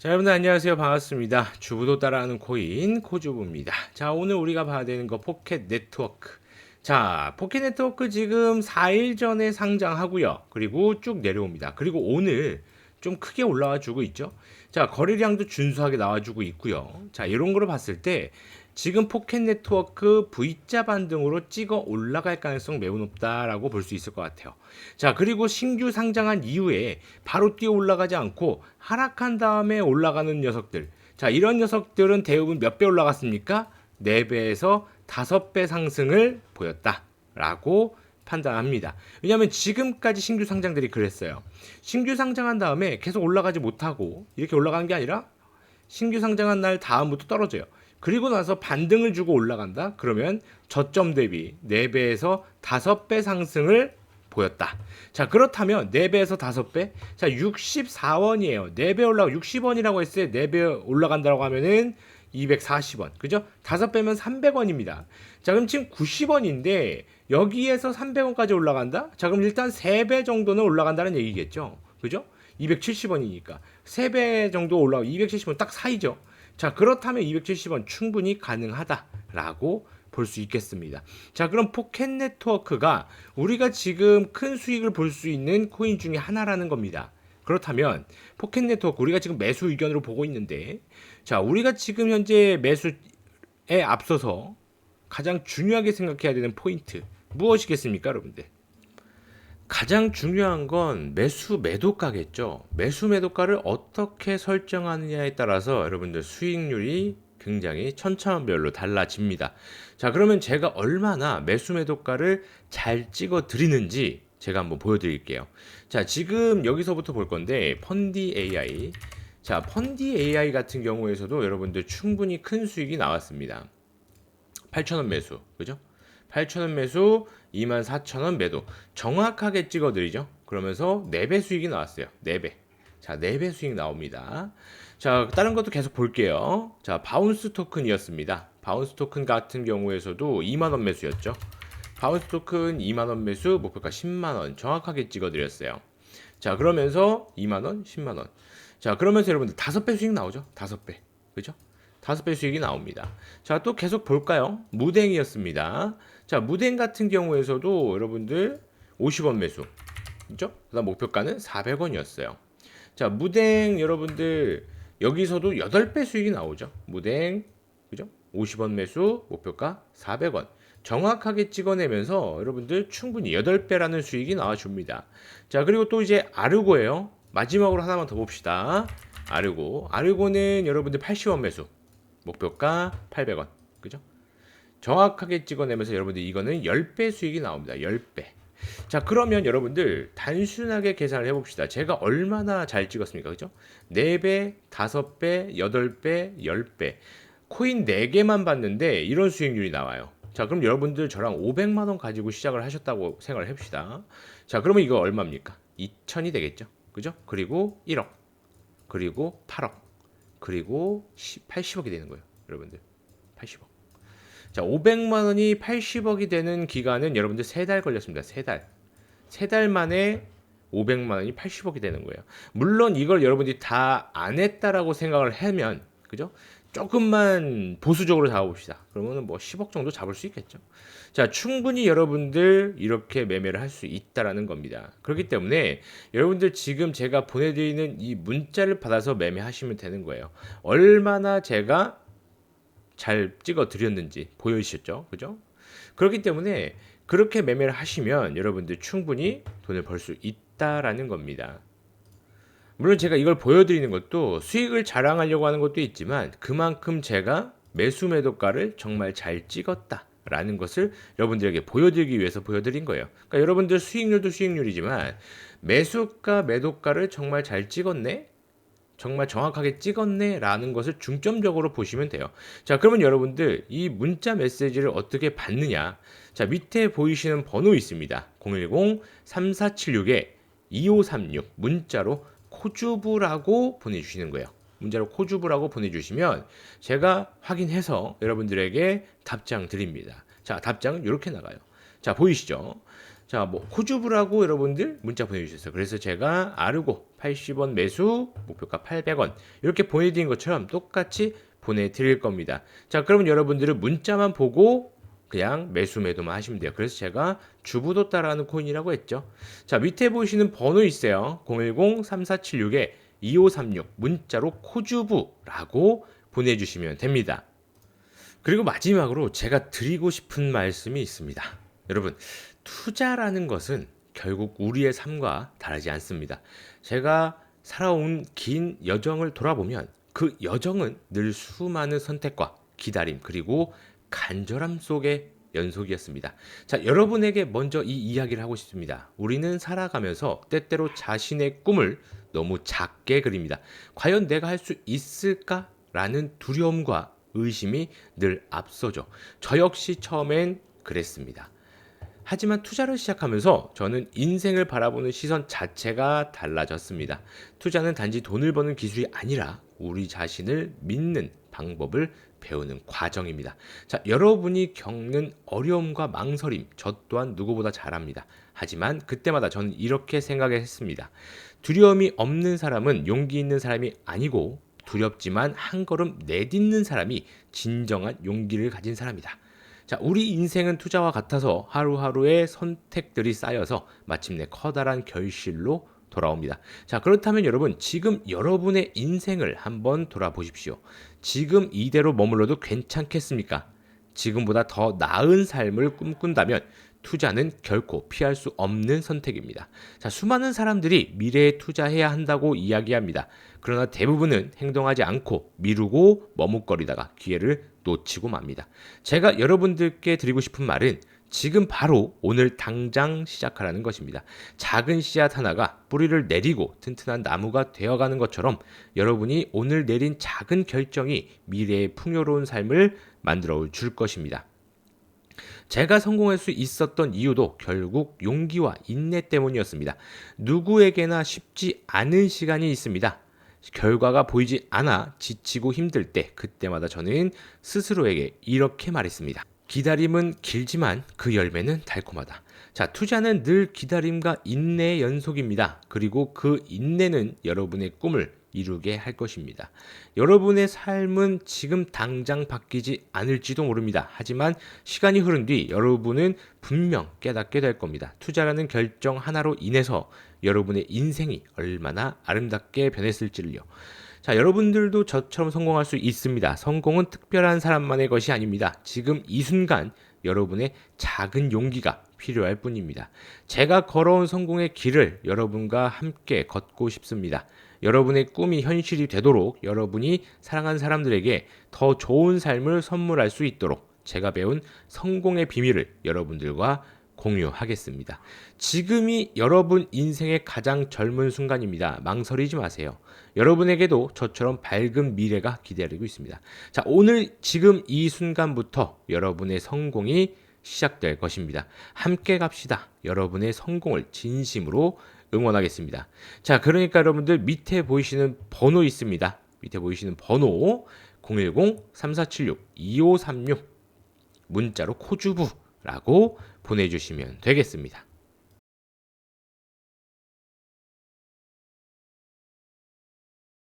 자, 여러분들 안녕하세요. 반갑습니다. 주부도 따라하는 코인 코주부입니다. 자, 오늘 우리가 봐야 되는 거 포켓 네트워크. 자, 포켓 네트워크 지금 4일 전에 상장하고요. 그리고 쭉 내려옵니다. 그리고 오늘 좀 크게 올라와 주고 있죠. 자, 거래량도 준수하게 나와 주고 있고요. 자, 이런 거를 봤을 때 지금 포켓 네트워크 V자 반등으로 찍어 올라갈 가능성 매우 높다라고 볼 수 있을 것 같아요. 자, 그리고 신규 상장한 이후에 바로 뛰어 올라가지 않고 하락한 다음에 올라가는 녀석들. 자, 이런 녀석들은 대부분 몇 배 올라갔습니까? 4배에서 5배 상승을 보였다라고 판단합니다. 왜냐하면 지금까지 신규 상장들이 그랬어요. 신규 상장한 다음에 계속 올라가지 못하고 이렇게 올라가는 게 아니라 신규 상장한 날 다음부터 떨어져요. 그리고 나서 반등을 주고 올라간다? 그러면 저점 대비 4배에서 5배 상승을 보였다. 자, 그렇다면 4배에서 5배? 자, 64원이에요. 4배 올라가 60원이라고 했어요. 4배 올라간다고 하면은 240원. 그죠? 5배면 300원입니다. 자, 그럼 지금 90원인데 여기에서 300원까지 올라간다? 자, 그럼 일단 3배 정도는 올라간다는 얘기겠죠. 그죠? 270원이니까 3배 정도 올라가 270원 딱 사이죠. 자, 그렇다면 270원 충분히 가능하다라고 볼 수 있겠습니다. 자, 그럼 포켓 네트워크가 우리가 지금 큰 수익을 볼 수 있는 코인 중에 하나라는 겁니다. 그렇다면 포켓 네트워크 우리가 지금 매수 의견으로 보고 있는데 자, 우리가 지금 현재 매수에 앞서서 가장 중요하게 생각해야 되는 포인트 무엇이겠습니까, 여러분들? 가장 중요한 건 매수 매도가겠죠. 매수 매도가를 어떻게 설정하느냐에 따라서 여러분들 수익률이 굉장히 천차만별로 달라집니다. 자, 그러면 제가 얼마나 매수 매도가를 잘 찍어 드리는지 제가 한번 보여드릴게요. 자, 지금 여기서부터 볼 건데 펀디 AI. 자, 펀디 AI 같은 경우에서도 여러분들 충분히 큰 수익이 나왔습니다. 8,000원 매수, 그죠? 8,000원 매수, 24,000원 매도. 정확하게 찍어드리죠. 그러면서 4배 수익이 나왔어요. 4배. 자, 4배 수익 나옵니다. 자, 다른 것도 계속 볼게요. 자, 바운스 토큰이었습니다. 바운스 토큰 같은 경우에서도 2만원 매수였죠. 바운스 토큰 2만원 매수, 목표가 10만원 정확하게 찍어드렸어요. 자, 그러면서 2만원, 10만원. 자, 그러면서 여러분들 5배 수익 나오죠? 5배. 그죠? 5배 수익이 나옵니다. 자, 또 계속 볼까요? 무댕이었습니다. 자, 무댕 같은 경우에서도 여러분들 50원 매수. 그죠? 그 다음 목표가는 400원이었어요. 자, 무댕 여러분들 여기서도 8배 수익이 나오죠. 무댕. 그죠? 50원 매수, 목표가 400원. 정확하게 찍어내면서 여러분들 충분히 8배라는 수익이 나와줍니다. 자, 그리고 또 이제 아르고예요. 마지막으로 하나만 더 봅시다. 아르고. 아르고는 여러분들 80원 매수. 목표가 800원. 그죠? 정확하게 찍어내면서 여러분들 이거는 10배 수익이 나옵니다. 10배. 자, 그러면 여러분들 단순하게 계산을 해 봅시다. 제가 얼마나 잘 찍었습니까? 그죠? 4배, 5배, 8배, 10배. 코인 4개만 봤는데 이런 수익률이 나와요. 자, 그럼 여러분들 저랑 500만 원 가지고 시작을 하셨다고 생각을 해 봅시다. 자, 그러면 이거 얼마입니까? 2천이 되겠죠? 그죠? 그리고 1억. 그리고 8억. 그리고 80억이 되는 거예요. 여러분들. 80억. 자, 500만 원이 80억이 되는 기간은 여러분들 3달 걸렸습니다. 3달. 3달 만에 500만 원이 80억이 되는 거예요. 물론 이걸 여러분들이 다 안 했다라고 생각을 하면 그죠? 조금만 보수적으로 잡아봅시다. 그러면은 뭐 10억 정도 잡을 수 있겠죠. 자, 충분히 여러분들 이렇게 매매를 할 수 있다라는 겁니다. 그렇기 때문에 여러분들 지금 제가 보내드리는 이 문자를 받아서 매매하시면 되는 거예요. 얼마나 제가 잘 찍어 드렸는지 보여주셨죠? 그죠? 그렇기 때문에 그렇게 매매를 하시면 여러분들 충분히 돈을 벌 수 있다라는 겁니다. 물론 제가 이걸 보여드리는 것도 수익을 자랑하려고 하는 것도 있지만 그만큼 제가 매수 매도가를 정말 잘 찍었다 라는 것을 여러분들에게 보여드리기 위해서 보여드린 거예요. 그러니까 여러분들 수익률도 수익률이지만 매수가 매도가를 정말 잘 찍었네? 정말 정확하게 찍었네 라는 것을 중점적으로 보시면 돼요. 자, 그러면 여러분들 이 문자 메시지를 어떻게 받느냐? 자, 밑에 보이시는 번호 있습니다. 010-3476-2536 문자로 코주부라고 보내주시는 거예요. 문자로 코주부라고 보내주시면 제가 확인해서 여러분들에게 답장 드립니다. 자, 답장은 이렇게 나가요. 자, 보이시죠? 자, 뭐 코주부라고 여러분들 문자 보내주셨어요. 그래서 제가 아르고 80원 매수, 목표가 800원 이렇게 보내드린 것처럼 똑같이 보내드릴 겁니다. 자, 그러면 여러분들은 문자만 보고 그냥 매수 매도만 하시면 돼요. 그래서 제가 주부도 따라하는 코인이라고 했죠. 자, 밑에 보시는 번호 있어요. 010-3476에 2536 문자로 코주부라고 보내주시면 됩니다. 그리고 마지막으로 제가 드리고 싶은 말씀이 있습니다. 여러분, 투자라는 것은 결국 우리의 삶과 다르지 않습니다. 제가 살아온 긴 여정을 돌아보면 그 여정은 늘 수많은 선택과 기다림 그리고 간절함 속의 연속이었습니다. 자, 여러분에게 먼저 이 이야기를 하고 싶습니다. 우리는 살아가면서 때때로 자신의 꿈을 너무 작게 그립니다. 과연 내가 할 수 있을까? 라는 두려움과 의심이 늘 앞서죠. 저 역시 처음엔 그랬습니다. 하지만 투자를 시작하면서 저는 인생을 바라보는 시선 자체가 달라졌습니다. 투자는 단지 돈을 버는 기술이 아니라 우리 자신을 믿는 방법을 배우는 과정입니다. 자, 여러분이 겪는 어려움과 망설임, 저 또한 누구보다 잘합니다. 하지만 그때마다 저는 이렇게 생각했습니다. 두려움이 없는 사람은 용기 있는 사람이 아니고 두렵지만 한 걸음 내딛는 사람이 진정한 용기를 가진 사람이다. 자, 우리 인생은 투자와 같아서 하루하루의 선택들이 쌓여서 마침내 커다란 결실로 돌아옵니다. 자, 그렇다면 여러분, 지금 여러분의 인생을 한번 돌아보십시오. 지금 이대로 머물러도 괜찮겠습니까? 지금보다 더 나은 삶을 꿈꾼다면 투자는 결코 피할 수 없는 선택입니다. 자, 수많은 사람들이 미래에 투자해야 한다고 이야기합니다. 그러나 대부분은 행동하지 않고 미루고 머뭇거리다가 기회를 놓치고 맙니다. 제가 여러분들께 드리고 싶은 말은 지금 바로 오늘 당장 시작하라는 것입니다. 작은 씨앗 하나가 뿌리를 내리고 튼튼한 나무가 되어가는 것처럼 여러분이 오늘 내린 작은 결정이 미래의 풍요로운 삶을 만들어 줄 것입니다. 제가 성공할 수 있었던 이유도 결국 용기와 인내 때문이었습니다. 누구에게나 쉽지 않은 시간이 있습니다. 결과가 보이지 않아 지치고 힘들 때 그때마다 저는 스스로에게 이렇게 말했습니다. 기다림은 길지만 그 열매는 달콤하다. 자, 투자는 늘 기다림과 인내의 연속입니다. 그리고 그 인내는 여러분의 꿈을 이루게 할 것입니다. 여러분의 삶은 지금 당장 바뀌지 않을지도 모릅니다. 하지만 시간이 흐른 뒤 여러분은 분명 깨닫게 될 겁니다. 투자라는 결정 하나로 인해서 여러분의 인생이 얼마나 아름답게 변했을지를요. 자, 여러분들도 저처럼 성공할 수 있습니다. 성공은 특별한 사람만의 것이 아닙니다. 지금 이 순간 여러분의 작은 용기가 필요할 뿐입니다. 제가 걸어온 성공의 길을 여러분과 함께 걷고 싶습니다. 여러분의 꿈이 현실이 되도록 여러분이 사랑하는 사람들에게 더 좋은 삶을 선물할 수 있도록 제가 배운 성공의 비밀을 여러분들과 공유하겠습니다. 지금이 여러분 인생의 가장 젊은 순간입니다. 망설이지 마세요. 여러분에게도 저처럼 밝은 미래가 기다리고 있습니다. 자, 오늘 지금 이 순간부터 여러분의 성공이 시작될 것입니다. 함께 갑시다. 여러분의 성공을 진심으로 응원하겠습니다. 자, 그러니까 여러분들 밑에 보이시는 번호 있습니다. 밑에 보이시는 번호 010-3476-2536 문자로 코주부라고 보내주시면 되겠습니다.